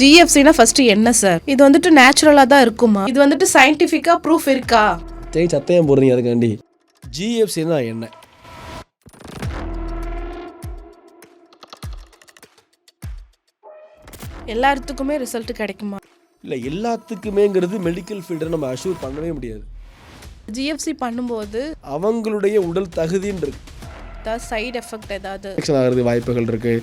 ஜிஎஃப்சினா first என்ன sir இது வந்துட்டு நேச்சுரலா தான் இருக்குமா? இது வந்துட்டு சயின்டிஃபிக்கா ப்ரூஃப் இருக்கா? தேய் சத்தையும் போடுறீங்க அதுக்காண்டி. ஜிஎஃப்சின்னா என்ன? எல்லாத்துக்குமே ரிசல்ட் கிடைக்குமா? இல்லை எல்லாத்துக்குமேங்கிறது மெடிக்கல் ஃபீல்டை நம்ம அஷ்யூர் பண்ணவே முடியாது. ஜிஎஃப்சி பண்ணும்போது அவங்களுடைய உடல் தகுதின்னு இருக்கு. ஏதாவது சைடு எஃபெக்ட் ஏதாவது? ஆகிறது வாய்ப்புகள் இருக்கு.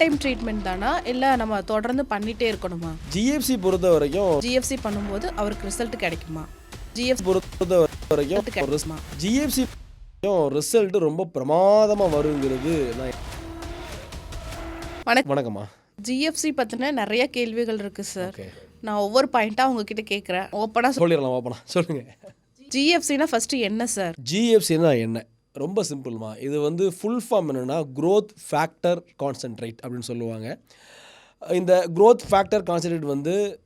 டைம் ட்ரீட்மெண்ட் தானா? இல்லை நம்ம தொடர்ந்து பண்ணிட்டே இருக்கணுமா? ஜிஎஃப்சி பொறுத்த வரைக்கும் ஜிஎஃப்சி பண்ணும்போது அவருக்கு ரிசல்ட் கிடைக்குமா? ஜிஎஃப்சி பொறுத்த வரைக்கும் கிடைக்குமா? ஜிஎஃப்சி ரிசல்ட் ரொம்ப பிரமாதமாக வருங்கிறது வணக்கம் வணக்கம்மா. ஜிஎஃப்சி பற்றின நிறைய கேள்விகள் இருக்கு சார் நான் ஒவ்வொரு பாயிண்ட்டாக உங்ககிட்ட கேட்குறேன் ஓப்பனாக சொல்லிடலாம் ஓப்பனா சொல்லுங்க. ஜிஎஃப்சினா ஃபர்ஸ்ட் என்ன சார் ஜிஎஃப்சின்னா என்ன? ரொம்ப சிம்பிள்மா இது வந்து ஃபுல் ஃபார்ம் என்னென்னா க்ரோத் ஃபேக்டர் கான்சென்ட்ரேட் அப்படின்னு சொல்லுவாங்க. இந்த க்ரோத் ஃபேக்டர் கான்சென்ட்ரேட் வந்து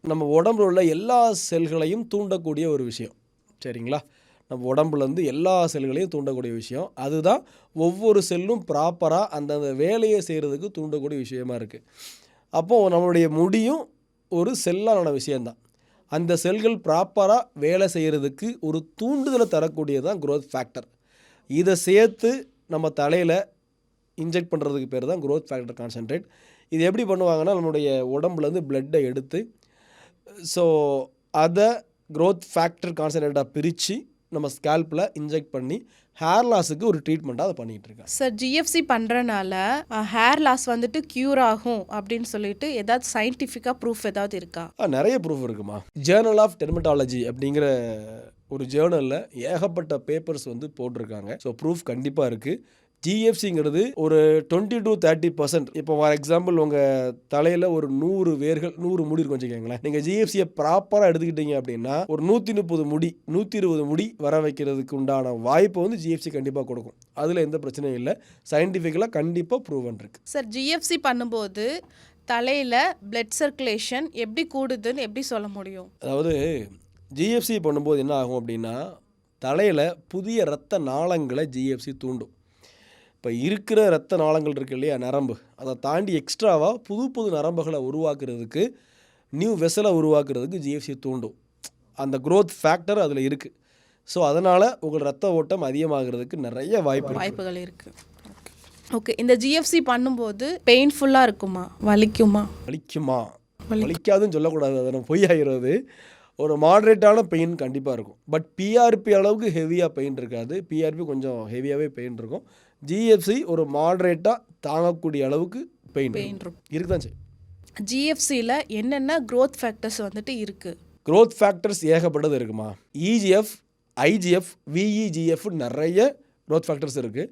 நம்ம உடம்புல உள்ள எல்லா செல்களையும் தூண்டக்கூடிய ஒரு விஷயம். சரிங்களா? நம்ம உடம்புலேருந்து எல்லா செல்களையும் தூண்டக்கூடிய விஷயம். அதுதான் ஒவ்வொரு செல்லும் ப்ராப்பராக அந்தந்த வேலையை செய்கிறதுக்கு தூண்டக்கூடிய விஷயமா இருக்குது அப்போது நம்மளுடைய முடியும் ஒரு செல்லான விஷயந்தான் அந்த செல்கள் ப்ராப்பராக வேலை செய்கிறதுக்கு ஒரு தூண்டுதலை தரக்கூடியது தான் க்ரோத் ஃபேக்டர் இதை சேர்த்து நம்ம தலையில் இன்ஜெக்ட் பண்ணுறதுக்கு பேர் தான் க்ரோத் ஃபேக்டர் கான்சென்ட்ரேட் இது எப்படி பண்ணுவாங்கன்னா நம்மளுடைய உடம்புலேருந்து பிளட்டை எடுத்து ஸோ அதை க்ரோத் ஃபேக்டர் கான்சென்ட்ரேட்டாக பிரித்து நம்ம ஸ்கேல்பில் இன்ஜெக்ட் பண்ணி ஹேர் லாஸுக்கு ஒரு ட்ரீட்மெண்ட்டாக அதை பண்ணிகிட்டு இருக்காங்க. சார் ஜிஎஃப்சி பண்ணுறனால ஹேர் லாஸ் வந்துட்டு க்யூர் ஆகும் அப்படின்னு சொல்லிட்டு ஏதாவது சயின்டிஃபிக்காக ப்ரூஃப் ஏதாவது இருக்கா? நிறைய ப்ரூஃப் இருக்குமா? ஜேர்னல் ஆஃப் டெர்மட்டாலஜி அப்படிங்கிற ஒரு ஜேர்னலில் ஏகப்பட்ட பேப்பர்ஸ் வந்து போட்டிருக்காங்க. ஸோ ப்ரூஃப் கண்டிப்பாக இருக்குது ஜிஎஃப்சிங்கிறது ஒரு டுவெண்ட்டி டு தேர்ட்டி பர்சன்ட் இப்போ ஃபார் எக்ஸாம்பிள் உங்கள் தலையில் ஒரு நூறு வேர்கள் நூறு முடி இருக்கும் வச்சுக்கோங்களேன். நீங்கள் ஜிஎஃப்சியை ப்ராப்பராக எடுத்துக்கிட்டீங்க அப்படின்னா ஒரு நூற்றி முப்பது முடி நூற்றி இருபது முடி வர வைக்கிறதுக்கு உண்டான வாய்ப்பை வந்து ஜிஎஃப்சி கண்டிப்பாக கொடுக்கும். அதில் எந்த பிரச்சனையும் இல்லை. சயின்டிஃபிக்கலாக கண்டிப்பாக ப்ரூவன் இருக்கு. சார் ஜிஎஃப்சி பண்ணும்போது தலையில் பிளட் சர்க்குலேஷன் எப்படி கூடுதுன்னு எப்படி சொல்ல முடியும்? அதாவது ஜிஎஃப்சி பண்ணும்போது என்ன ஆகும் அப்படின்னா தலையில் புதிய இரத்த நாளங்களை ஜிஎஃப்சி தூண்டும். இப்போ இருக்கிற இரத்த நாளங்கள் இருக்கு இல்லையா நரம்பு. அதை தாண்டி எக்ஸ்ட்ராவாக புது புது நரம்புகளை உருவாக்குறதுக்கு நியூ வெசலை உருவாக்குறதுக்கு ஜிஎஃப்சி தூண்டும். அந்த growth ஃபேக்டர் அதில் இருக்குது ஸோ அதனால் உங்கள் ரத்த ஓட்டம் அதிகமாகிறதுக்கு நிறைய வாய்ப்பு வாய்ப்புகள் இருக்கு. ஓகே இந்த ஜிஎஃப்சி பண்ணும்போது பெயின்ஃபுல்லாக இருக்குமா? வலிக்குமா? வலிக்குமா? வலிக்காதுன்னு சொல்லக்கூடாது. அதை பொய் ஆகிறது ஒரு மாட்ரேட்டான பெயின் கண்டிப்பாக இருக்கும். பட் பிஆர்பி அளவுக்கு ஹெவியாக பெயின் இருக்காது. பிஆர்பி கொஞ்சம் ஹெவியாகவே பெயின் இருக்கும். ஜிஎஃப்சி ஒரு மாட்ரேட்டாக தாங்கக்கூடிய அளவுக்கு பெயின் பெயின் இருக்கும். இருக்கு தான் செய்யும் ஜிஎஃப்சியில் என்னென்ன growth ஃபேக்டர்ஸ் வந்துட்டு இருக்குது growth ஃபேக்டர்ஸ் ஏகப்பட்டது இருக்குமா? இஜிஎஃப் ஐஜிஎஃப் விஇஜிஎஃப் நிறைய growth ஃபேக்டர்ஸ் இருக்குது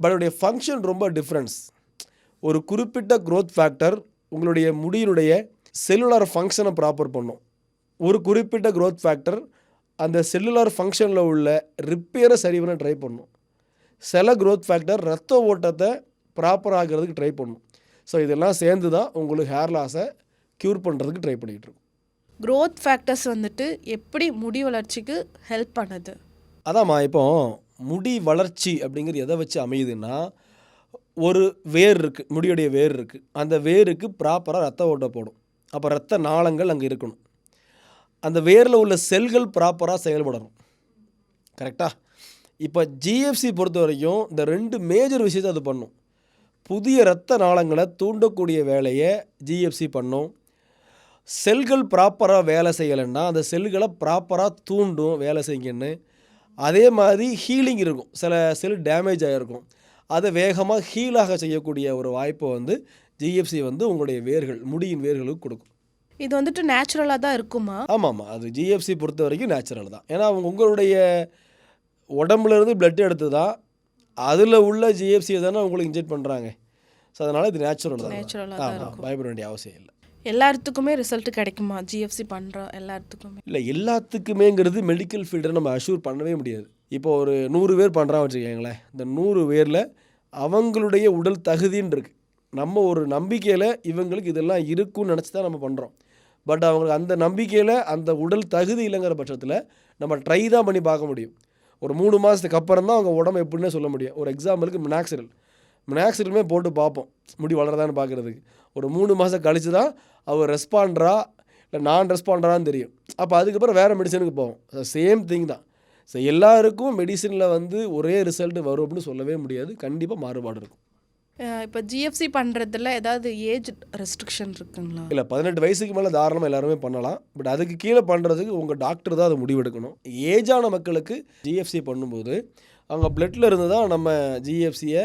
பட் அதோடைய ஃபங்க்ஷன் ரொம்ப டிஃப்ரென்ஸ் ஒரு குறிப்பிட்ட growth ஃபேக்டர் உங்களுடைய முடியினுடைய செல்லுலார் ஃபங்க்ஷனை ப்ராப்பர் பண்ணும். ஒரு குறிப்பிட்ட growth ஃபேக்டர் அந்த செல்லுலார் ஃபங்க்ஷனில் உள்ள ரிப்பேரை சரி பண்ண ட்ரை பண்ணும். சில growth ஃபேக்டர் ரத்த ஓட்டத்தை ப்ராப்பர் ஆகிறதுக்கு ட்ரை பண்ணும். ஸோ இதெல்லாம் சேர்ந்து தான் உங்களுக்கு ஹேர் லாஸை க்யூர் பண்ணுறதுக்கு ட்ரை பண்ணிகிட்டு இருக்கும். Growth ஃபேக்டர்ஸ் வந்துட்டு எப்படி முடி வளர்ச்சிக்கு ஹெல்ப் பண்ணுது? அதாம்மா இப்போ முடி வளர்ச்சி அப்படிங்கிறது எதை வச்சு அமையுதுன்னா ஒரு வேர் இருக்குது முடியுடைய வேர் இருக்குது அந்த வேருக்கு ப்ராப்பராக ரத்த ஓட்டம் போடும். அப்போ ரத்த நாளங்கள் அங்கே இருக்கணும். அந்த வேரில் உள்ள செல்கள் ப்ராப்பராக செயல்படணும். கரெக்டாக இப்போ ஜிஎஃப்சி பொறுத்த வரைக்கும் இந்த ரெண்டு மேஜர் விஷயத்தை அது பண்ணும். புதிய இரத்த நாளங்களை தூண்டக்கூடிய வேலையை ஜிஎஃப்சி பண்ணும். செல்கள் ப்ராப்பராக வேலை செய்யலைன்னா அந்த செல்களை ப்ராப்பராக தூண்டும் வேலை செய்யுங்கன்னு. அதே மாதிரி ஹீலிங் இருக்கும். சில செல் டேமேஜ் ஆகிருக்கும் அதை வேகமாக ஹீலாக செய்யக்கூடிய ஒரு வாய்ப்பை வந்து ஜிஎஃப்சி வந்து உங்களுடைய வேர்கள் முடியின் வேர்களுக்கு கொடுக்கும். இது வந்துட்டு நேச்சுரலாக தான் இருக்குமா? ஆமாம். ஆமாம் அது ஜிஎஃப்சி பொறுத்த வரைக்கும் நேச்சுரல் தான். ஏன்னா அவங்க உங்களுடைய உடம்புல இருந்து பிளட் எடுத்து தான் அதில் உள்ள ஜிஎஃப்சியை தானே உங்களுக்கு இன்ஜெக்ட் பண்ணுறாங்க ஸோ அதனால் இது நேச்சுரல் தான். ஆமாம் பயப்பட வேண்டிய அவசியம் இல்லை. எல்லாத்துக்குமே ரிசல்ட் கிடைக்குமா? ஜிஎஃப்சி பண்ணுற எல்லாத்துக்குமே. இல்லை எல்லாத்துக்குமேங்கிறது மெடிக்கல் ஃபீல்டை நம்ம அஷ்யூர் பண்ணவே முடியாது. இப்போ ஒரு நூறு பேர் பண்ணுறான் வச்சுக்கோங்களேன். இந்த நூறு பேரில் அவங்களுடைய உடல் தகுதின்னு இருக்குது நம்ம ஒரு நம்பிக்கையில் இவங்களுக்கு இதெல்லாம் இருக்கும்னு நினச்சி தான் நம்ம பண்ணுறோம் பட் அவங்களுக்கு அந்த நம்பிக்கையில் அந்த உடல் தகுதி இல்லைங்கிற பட்சத்தில் நம்ம ட்ரை தான் பண்ணி பார்க்க முடியும். ஒரு மூணு மாதத்துக்கு அப்புறம் தான் அவங்க உடம்பு எப்படின்னே சொல்ல முடியும். ஒரு எக்ஸாம்பிளுக்கு மினாக்சிரல் மினாக்சிரலுமே போட்டு பார்ப்போம். முடி வளரதான்னு பார்க்குறதுக்கு. ஒரு மூணு மாதம் கழிச்சு தான் அவர் ரெஸ்பாண்டரா இல்லை நான் ரெஸ்பாண்டரான்னு தெரியும். அப்போ அதுக்கப்புறம் வேறு மெடிசனுக்கு போவோம். சேம் திங் தான். ஸோ எல்லாருக்கும் மெடிசனில் வந்து ஒரே ரிசல்ட் வரும் அப்படின்னு சொல்லவே முடியாது. கண்டிப்பாக மாறுபாடு இருக்கும். இப்போ ஜிஎஃப்சி பண்ணுறதுல ஏதாவது ஏஜ் ரெஸ்ட்ரிக்ஷன் இருக்குங்களா? இல்லை பதினெட்டு வயசுக்கு மேலே தாராளமாக எல்லாருமே பண்ணலாம். பட் அதுக்கு கீழே பண்ணுறதுக்கு உங்கள் டாக்டர் தான் அதை முடிவெடுக்கணும். ஏஜான மக்களுக்கு ஜிஎஃப்சி பண்ணும்போது அவங்க பிளட்டில் இருந்து தான் நம்ம ஜிஎஃப்சியை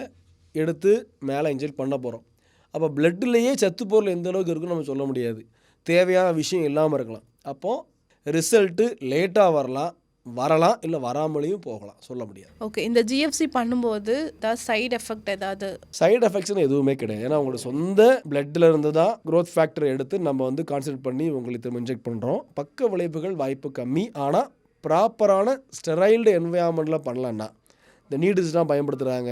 எடுத்து மேலே இன்ஜெக்ட் பண்ண போகிறோம் அப்போ பிளட்லேயே சத்து பொருள் எந்த அளவுக்கு இருக்குன்னு நம்ம சொல்ல முடியாது. தேவையான விஷயம் இல்லாமல் இருக்கலாம். அப்போது ரிசல்ட்டு லேட்டாக வரலாம். வரலாம் இல்லை வராமலேயும் போகலாம் சொல்ல முடியாது. ஓகே இந்த ஜிஎஃப்சி பண்ணும்போது ஏதாவது சைடு எஃபெக்ட் ஏதாவது? சைடு எஃபெக்ட்ஸ்னு எதுவுமே கிடையாது. ஏன்னா உங்களோட சொந்த பிளட்டில் இருந்து தான் க்ரோத் ஃபேக்டர் எடுத்து நம்ம வந்து கான்சன்ட்ரேட் பண்ணி உங்களுக்கு திரும்ப இன்ஜெக்ட் பண்ணுறோம் பக்க விளைவுகள் வாய்ப்பு கம்மி. ஆனால் ப்ராப்பரான ஸ்டெரைல்டு என்வயான்மெண்ட்டில் பண்ணலன்னா இந்த நீடில்ஸ்லாம் பயன்படுத்துகிறாங்க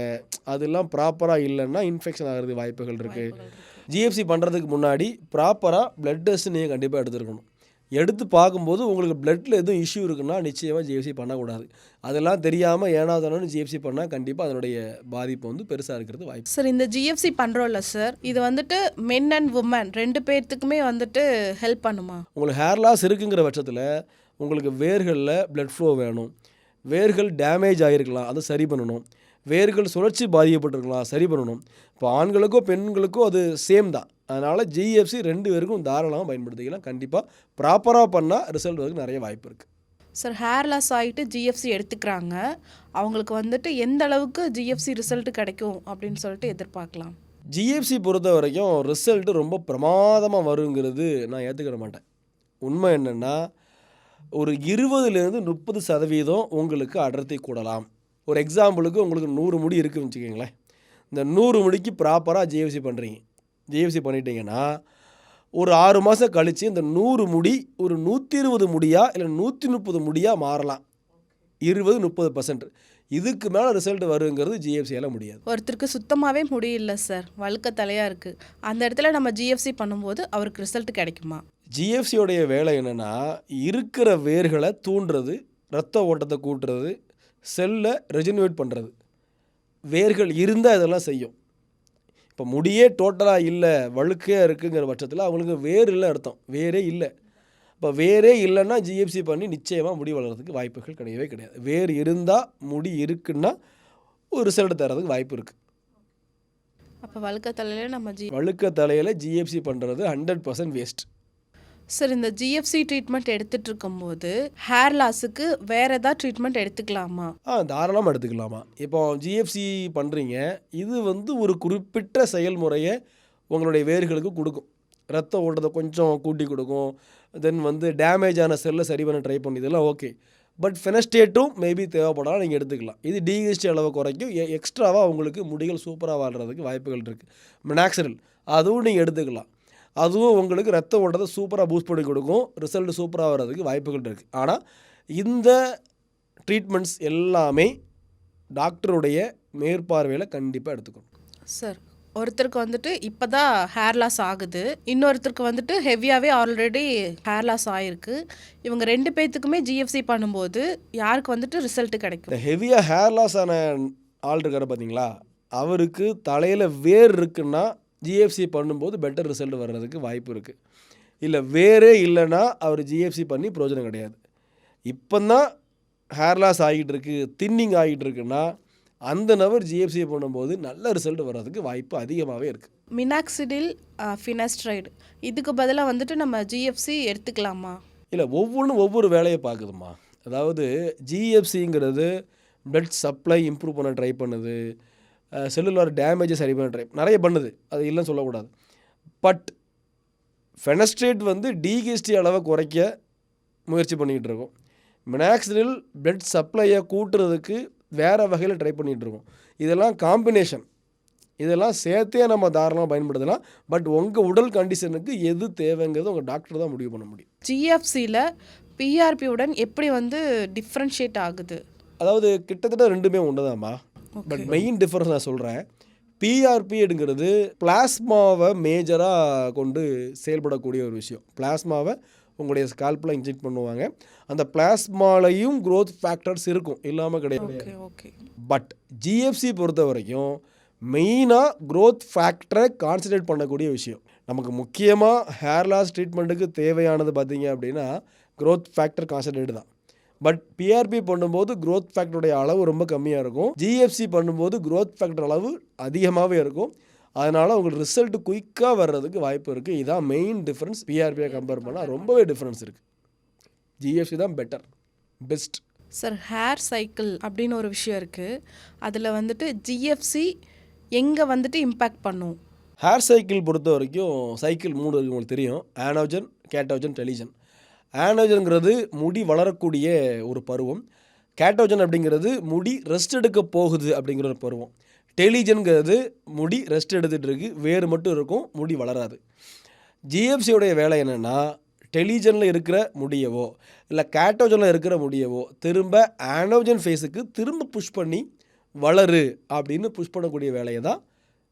அதெல்லாம் ப்ராப்பராக இல்லைன்னா இன்ஃபெக்ஷன் ஆகிறது வாய்ப்புகள் இருக்குது ஜிஎஃப்சி பண்ணுறதுக்கு முன்னாடி ப்ராப்பராக பிளட் டெஸ்ட் நீங்கள் கண்டிப்பாக எடுத்துருக்கணும். எடுத்து பார்க்கும்போது உங்களுக்கு பிளட்டில் எதுவும் இஷ்யூ இருக்குன்னா நிச்சயமாக ஜிஎஃப்சி பண்ணக்கூடாது. அதெல்லாம் தெரியாமல் ஏனாதானு ஜிஎஃப்சி பண்ணால் கண்டிப்பாக அதனுடைய பாதிப்பு வந்து பெருசாக இருக்கிறது வாய்ப்பு சார் இந்த ஜிஎஃப்சி பண்ணுறோம்ல சார் இது வந்துட்டு மென் அண்ட் உமன் ரெண்டு பேர்த்துக்குமே வந்துட்டு ஹெல்ப் பண்ணுமா? உங்களுக்கு ஹேர் லாஸ் இருக்குங்கிற பட்சத்தில் உங்களுக்கு வேர்களில் blood flow வேணும். வேர்கள் டேமேஜ் ஆகிருக்கலாம் அதை சரி பண்ணணும். வேர்கள் சுழற்சி பாதிக்கப்பட்டிருக்கலாம் சரி பண்ணணும். இப்போ ஆண்களுக்கோ பெண்களுக்கோ அது சேம் தான். அதனால் ஜிஎஃப்சி ரெண்டு பேருக்கும் தாராளமாக பயன்படுத்திக்கலாம். கண்டிப்பாக ப்ராப்பராக பண்ணால் ரிசல்ட் வரதுக்கு நிறைய வாய்ப்பு இருக்குது சார் ஹேர் லாஸ் ஆகிட்டு ஜிஎஃப்சி எடுத்துக்கிறாங்க. அவங்களுக்கு வந்துட்டு எந்த அளவுக்கு ஜிஎஃப்சி ரிசல்ட் கிடைக்கும் அப்படின்னு சொல்லிட்டு எதிர்பார்க்கலாம். ஜிஎஃப்சி பொறுத்த வரைக்கும் ரிசல்ட்டு ரொம்ப பிரமாதமாக வருங்கிறது நான் ஏற்றுக்கிட மாட்டேன். உண்மை என்னென்னா ஒரு இருபதுலேருந்து முப்பது சதவீதம் உங்களுக்கு அடர்த்தி கூடலாம். ஒரு எக்ஸாம்பிளுக்கு உங்களுக்கு நூறு முடி இருக்குன்னு வச்சுக்கோங்களேன். இந்த நூறு முடிக்கு ப்ராப்பராக ஜிஎஃப்சி பண்ணுறீங்க ஜிஎஃப்சி பண்ணிட்டீங்கன்னா ஒரு ஆறு மாதம் கழித்து இந்த நூறு முடி ஒரு நூற்றி இருபது முடியா இல்லை நூற்றி முப்பது முடியாக மாறலாம். இருபது முப்பது பர்சன்ட் இதுக்கு மேலே ரிசல்ட் வருங்கிறது ஜிஎஃப்சியால் முடியாது. ஒருத்தருக்கு சுத்தமாகவே முடியல சார் வழுக்க தலையாக இருக்குது அந்த இடத்துல நம்ம ஜிஎஃப்சி பண்ணும்போது அவருக்கு ரிசல்ட் கிடைக்குமா? ஜிஎஃப்சியோடைய வேலை என்னென்னா இருக்கிற வேர்களை தூண்டுறது ரத்த ஓட்டத்தை கூட்டுறது செல்லை ரெஜினுவேட் பண்ணுறது வேர்கள் இருந்தால் இதெல்லாம் செய்யும். இப்போ முடியே டோட்டலாக இல்லை வழுக்கையாக இருக்குங்கிற பட்சத்தில் அவங்களுக்கு வேர் இல்லை அர்த்தம். வேரே இல்லை. இப்போ வேரே இல்லைன்னா ஜிஎஃப்சி பண்ணி நிச்சயமாக முடி வளர்கிறதுக்கு வாய்ப்புகள் கிடையவே கிடையாது. வேர் இருந்தால் முடி இருக்குன்னா ஒரு ரிசல்ட் தரதுக்கு வாய்ப்பு இருக்குது அப்போ வழுக்க தலையில நம்ம ஜி வழுக்க தலையில் ஜிஎஃப்சி பண்ணுறது ஹண்ட்ரட் பர்சன்ட் வேஸ்ட் சார் இந்த ஜிஎஃப்சி ட்ரீட்மெண்ட் எடுத்துட்டு இருக்கும்போது ஹேர் லாஸுக்கு வேற ஏதாவது ட்ரீட்மெண்ட் எடுத்துக்கலாமா? ஆ தாராளமாக எடுத்துக்கலாமா. இப்போ ஜிஎஃப்சி பண்ணுறீங்க இது வந்து ஒரு குறிப்பிட்ட செயல்முறையை உங்களுடைய வேர்களுக்கு கொடுக்கும். ரத்த ஓட்டத்தை கொஞ்சம் கூட்டி கொடுக்கும். தென் வந்து டேமேஜ் ஆன செல்லை சரி பண்ண ட்ரை பண்ணி இதெல்லாம் ஓகே பட் ஃபெனஸ்டேட்டும் மேபி தேவைப்படலாம் நீங்கள் எடுத்துக்கலாம். இது டிஹெச்டி அளவை குறைக்கும். எக்ஸ்ட்ராவாக உங்களுக்கு முடிகள் சூப்பராக வாழ்கிறதுக்கு வாய்ப்புகள் இருக்குது நேச்சுரல் அதுவும் நீங்கள் எடுத்துக்கலாம். அதுவும் உங்களுக்கு ரத்த ஓட்டத்தை சூப்பராக பூஸ்ட் பண்ணி கொடுக்கும். ரிசல்ட் சூப்பராக வர்றதுக்கு வாய்ப்புகள் இருக்குது ஆனால் இந்த ட்ரீட்மெண்ட்ஸ் எல்லாமே டாக்டருடைய மேற்பார்வையில் கண்டிப்பாக எடுத்துக்கணும். சார் ஒருத்தருக்கு வந்துட்டு இப்போ தான் ஹேர் லாஸ் ஆகுது. இன்னொருத்தருக்கு வந்துட்டு ஹெவியாகவே ஆல்ரெடி ஹேர் லாஸ் ஆகிருக்கு இவங்க ரெண்டு பேர்த்துக்குமே ஜிஎஃப்சி பண்ணும்போது யாருக்கு வந்துட்டு ரிசல்ட் கிடைக்கும்? ஹெவியாக ஹேர் லாஸ் ஆன ஆள் இருக்காரு பார்த்தீங்களா அவருக்கு தலையில் வேர் இருக்குன்னா ஜிஎஃப்சி பண்ணும்போது பெட்டர் ரிசல்ட் வர்றதுக்கு வாய்ப்பு இருக்குது இல்லை வேரே இல்லைன்னா அவர் ஜிஎஃப்சி பண்ணி பிரயோஜனம் கிடையாது. இப்போ தான் ஹேர் லாஸ் ஆகிட்டு இருக்கு தின்னிங் ஆகிட்டு இருக்குன்னா அந்த நபர் ஜிஎஃப்சி பண்ணும்போது நல்ல ரிசல்ட் வர்றதுக்கு வாய்ப்பு அதிகமாகவே இருக்குது மினாக்சிடில் ஃபினஸ்ட்ரைடு இதுக்கு பதிலாக வந்துட்டு நம்ம ஜிஎஃப்சி எடுத்துக்கலாமா? இல்லை ஒவ்வொன்றும் ஒவ்வொரு வேலையை பார்க்குதுமா அதாவது ஜிஎஃப்சிங்கிறது blood சப்ளை இம்ப்ரூவ் பண்ண ட்ரை பண்ணுது. செல்லுலார் டேமேஜை சரி பண்ண ட்ரை நிறைய பண்ணுது. அது இல்லைன்னு சொல்லக்கூடாது. பட் ஃபெனஸ்ட்ரேட் வந்து டிகிஎஸ்டி அளவை குறைக்க முயற்சி பண்ணிக்கிட்டு இருக்கோம். மினாக்சிடில் blood சப்ளையை கூட்டுறதுக்கு வேறு வகையில் ட்ரை பண்ணிகிட்டு இருக்கோம். இதெல்லாம் காம்பினேஷன் இதெல்லாம் சேர்த்தே நம்ம தாராளமாக பயன்படுத்தலாம். பட் உங்கள் உடல் கண்டிஷனுக்கு எது தேவைங்கிறது உங்கள் டாக்டர் தான் முடிவு பண்ண முடியும். ஜிஎஃப்சியில் பிஆர்பியுடன் எப்படி வந்து டிஃப்ரென்ஷியேட் ஆகுது? அதாவது கிட்டத்தட்ட ரெண்டுமே ஒன்றுதாம்மா பட் மெயின் டிஃபரன்ஸ் நான் சொல்கிறேன் பிஆர்பிங்கிறது பிளாஸ்மாவை மேஜராக கொண்டு செயல்படக்கூடிய ஒரு விஷயம். பிளாஸ்மாவை உங்களுடைய ஸ்கால்பில் இன்ஜெக்ட் பண்ணுவாங்க. அந்த பிளாஸ்மாலையும் growth ஃபேக்டர்ஸ் இருக்கும். இல்லாமல் கிடையாது. பட் ஜிஎஃப்சி பொறுத்த வரைக்கும் மெயினாக growth ஃபேக்டரை கான்சன்ட்ரேட் பண்ணக்கூடிய விஷயம். நமக்கு முக்கியமாக ஹேர் லாஸ் ட்ரீட்மெண்ட்டுக்கு தேவையானது பார்த்தீங்க அப்படின்னா growth ஃபேக்டர் கான்சன்ட்ரேட் தான். பட் பிஆர்பி பண்ணும்போது growth ஃபேக்டருடைய அளவு ரொம்ப கம்மியாக இருக்கும். ஜிஎஃப்சி பண்ணும்போது growth ஃபேக்டர் அளவு அதிகமாகவே இருக்கும். அதனால் உங்களுக்கு ரிசல்ட் குயிக்காக வர்றதுக்கு வாய்ப்பு இருக்குது இதான் மெயின் டிஃப்ரென்ஸ் பிஆர்பியை கம்பேர் பண்ணால் ரொம்பவே டிஃப்ரென்ஸ் இருக்குது ஜிஎஃப்சி தான் better best sir hair cycle அப்படின்னு ஒரு விஷயம் இருக்குது அதில் வந்துட்டு ஜிஎஃப்சி எங்கே வந்துட்டு இம்பேக்ட் பண்ணும்? ஹேர் சைக்கிள் பொறுத்த வரைக்கும் சைக்கிள் மூணு இருக்கு உங்களுக்கு தெரியும். ஆனோஜன் கேட்டோஜன் டெலிஜன் ஆனோஜன்ங்கிறது முடி வளரக்கூடிய ஒரு பருவம். கேட்டோஜன் அப்படிங்கிறது முடி ரெஸ்ட் எடுக்க போகுது அப்படிங்கிற ஒரு பருவம். டெலிஜன்கிறது முடி ரெஸ்ட் எடுத்துகிட்டு இருக்கு வேறு மட்டும் இருக்கும் முடி வளராது. ஜிஎஃப்சியோடைய வேலை என்னென்னா டெலிஜனில் இருக்கிற முடியவோ இல்லை கேட்டோஜனில் இருக்கிற முடியவோ திரும்ப ஆனோஜன் ஃபேஸுக்கு திரும்ப புஷ் பண்ணி வளரு அப்படின்னு புஷ் பண்ணக்கூடிய வேலையை தான்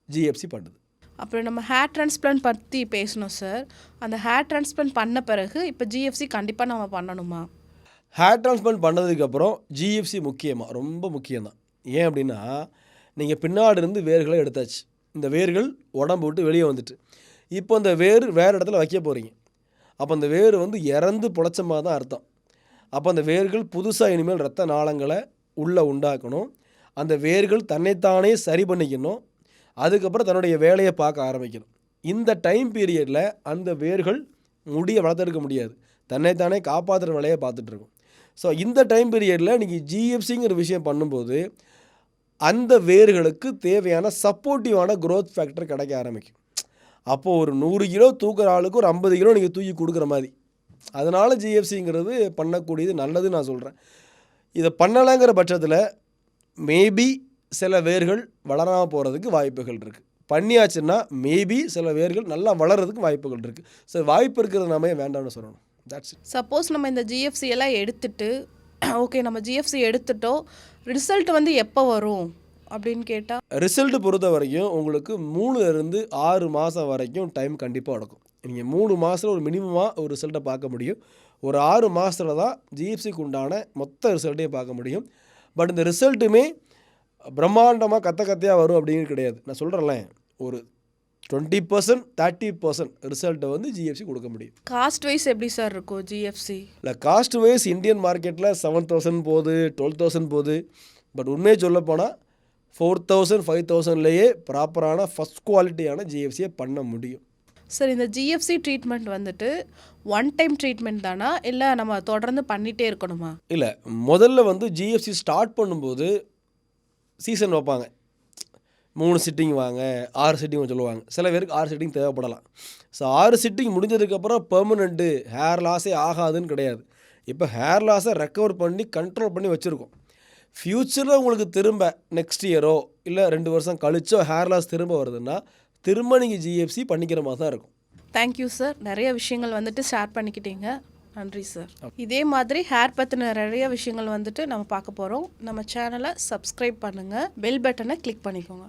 ஜிஎஃப்சி பண்ணுது. அப்புறம் நம்ம ஹேர் டிரான்ஸ்பிளான்ட் பற்றி பேசணும் சார் அந்த ஹேர் டிரான்ஸ்பிளான்ட் பண்ண பிறகு இப்போ ஜிஎஃப்சி கண்டிப்பாக நம்ம பண்ணணுமா? ஹேர் டிரான்ஸ்பிளான்ட் பண்ணதுக்கப்புறம் ஜிஎஃப்சி முக்கியமாக ரொம்ப முக்கியம்தான். ஏன் அப்படின்னா நீங்கள் பின்னாடி இருந்து வேர்களை எடுத்தாச்சு. இந்த வேர்கள் உடம்பு விட்டு வெளியே வந்துட்டு. இப்போ இந்த வேர் வேறு இடத்துல வைக்க போகிறீங்க அப்போ அந்த வேர் வந்து இறந்து புழைச்சமாக தான் அர்த்தம். அப்போ அந்த வேர்கள் புதுசாக இனிமேல் ரத்த நாளங்களை உள்ளே உண்டாக்கணும். அந்த வேர்கள் தன்னைத்தானே சரி பண்ணிக்கணும். அதுக்கப்புறம் தன்னுடைய வேலையை பார்க்க ஆரம்பிக்கணும். இந்த டைம் பீரியடில் அந்த வேர்கள் முடியை வளர்த்தெடுக்க முடியாது. தன்னைத்தானே காப்பாற்றுற வேலையை பார்த்துட்ருக்கும் ஸோ இந்த டைம் பீரியடில் நீங்கள் ஜிஎஃப்சிங்கிற விஷயம் பண்ணும்போது அந்த வேர்களுக்கு தேவையான சப்போர்ட்டிவான க்ரோத் ஃபேக்டர் கிடைக்க ஆரம்பிக்கும். அப்போது ஒரு நூறு கிலோ தூக்குற ஆளுக்கு ஒரு ஐம்பது கிலோ நீங்கள் தூக்கி கொடுக்குற மாதிரி. அதனால் ஜிஎஃப்சிங்கிறது பண்ணக்கூடியது நல்லதுன்னு நான் சொல்கிறேன் இதை பண்ணலைங்கிற பட்சத்தில் மேபி சில வேர்கள் வளராமல் போகிறதுக்கு வாய்ப்புகள் இருக்குது பண்ணியாச்சுன்னா மேபி சில வேர்கள் நல்லா வளர்கிறதுக்கு வாய்ப்புகள் இருக்குது ஸோ வாய்ப்பு இருக்கிறது நாம ஏன் வேண்டாம்னு சொல்லணும்? தட்ஸ் சப்போஸ் நம்ம இந்த ஜிஎஃப்சி எல்லாம் எடுத்துட்டு ஓகே நம்ம ஜிஎஃப்சி எடுத்துட்டோம் ரிசல்ட் வந்து எப்போ வரும் அப்படின்னு கேட்டால் ரிசல்ட் பொறுத்த வரைக்கும் உங்களுக்கு மூணுல இருந்து ஆறு மாதம் வரைக்கும் டைம் கண்டிப்பாக எடுக்கும். நீங்கள் மூணு மாதத்தில் ஒரு மினிமமாக ஒரு ரிசல்ட்டை பார்க்க முடியும். ஒரு ஆறு மாதத்தில் தான் ஜிஎஃப்சிக்கு உண்டான மொத்த ரிசல்ட்டையும் பார்க்க முடியும். பட் இந்த ரிசல்ட்டுமே பிரம்மாண்டமாக கத்த கத்தையாக வரும் அப்படிங்கிறது கிடையாது. நான் சொல்கிறேன்ல ஒரு டுவெண்ட்டி பர்சன்ட் தேர்ட்டி பர்சன்ட் ரிசல்ட்டை வந்து ஜிஎஃப்சி கொடுக்க முடியும். காஸ்ட் வைஸ் எப்படி சார் இருக்கும் ஜிஎஃப்சி இல்லை காஸ்ட் வைஸ் இந்தியன் மார்க்கெட்டில் செவன் தௌசண்ட் போகுது டுவெல் தௌசண்ட் போகுது. பட் உண்மையை சொல்ல போனால் ஃபோர் தௌசண்ட் ஃபைவ் தௌசண்ட்லேயே ப்ராப்பரான ஃபஸ்ட் குவாலிட்டியான ஜிஎஃப்சியை பண்ண முடியும். சார் இந்த ஜிஎஃப்சி ட்ரீட்மெண்ட் வந்துட்டு ஒன் டைம் ட்ரீட்மெண்ட் தானா? இல்லை நம்ம தொடர்ந்து பண்ணிகிட்டே இருக்கணுமா? இல்லை முதல்ல வந்து ஜிஎஃப்சி ஸ்டார்ட் பண்ணும்போது சீசன் வைப்பாங்க. மூணு சிட்டிங் வாங்க ஆறு சிட்டிங் சொல்லுவாங்க. சில பேருக்கு ஆறு சிட்டிங் தேவைப்படலாம். ஸோ ஆறு சிட்டிங் முடிஞ்சதுக்கப்புறம் பெர்மனெண்ட்டு ஹேர் லாஸே ஆகாதுன்னு கிடையாது. இப்போ ஹேர் லாஸை ரெக்கவர் பண்ணி கண்ட்ரோல் பண்ணி வச்சுருக்கோம். ஃப்யூச்சரில் உங்களுக்கு திரும்ப நெக்ஸ்ட் இயரோ இல்லை ரெண்டு வருஷம் கழிச்சோ ஹேர் லாஸ் திரும்ப வருதுன்னா திரும்ப நீங்கள் ஜிஎஃப்சி பண்ணிக்கிற மாதிரி தான் இருக்கும். தேங்க்யூ சார் நிறைய விஷயங்கள் வந்துட்டு ஷேர் பண்ணிக்கிட்டீங்க. நன்றி சார் இதே மாதிரி ஹேர் பற்றின நிறைய விஷயங்கள் வந்துட்டு நம்ம பார்க்க போகிறோம் நம்ம சேனலை சப்ஸ்கிரைப் பண்ணுங்கள் பெல் பட்டனை கிளிக் பண்ணிக்கோங்க.